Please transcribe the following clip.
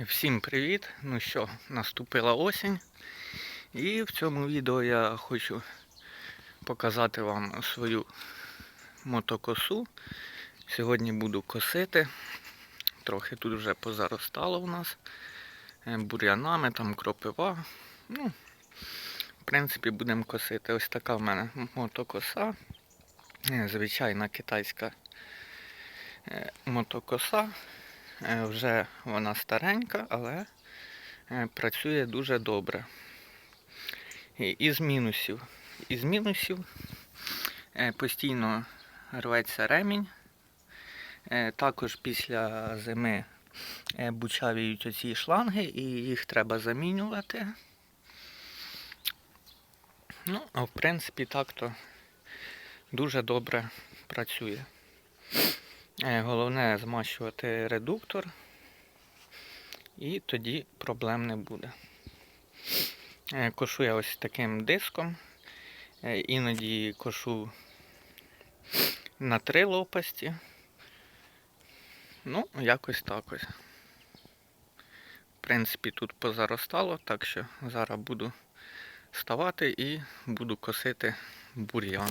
Всім привіт! Ну що, наступила осінь. І в цьому відео я хочу показати вам свою мотокосу. Сьогодні буду косити. Трохи тут вже позаростало у нас е, бур'янами, там кропива. Ну, в принципі, будемо косити. Ось така в мене мотокоса. Е, Звичайна китайська е, мотокоса. Е, Вже вона старенька, але е, працює дуже добре. Із мінусів. Із мінусів е, постійно рветься ремінь. Також після зими бучавіють оці шланги і їх треба замінювати. Ну, а в принципі так-то дуже добре працює. Е, Головне змащувати редуктор, і тоді проблем не буде. Е, Кошу я ось таким диском. Е, Іноді кошу на три лопасті. Ну, якось так ось. В принципі, тут позаростало, так що зараз буду ставати і буду косити бур'ян.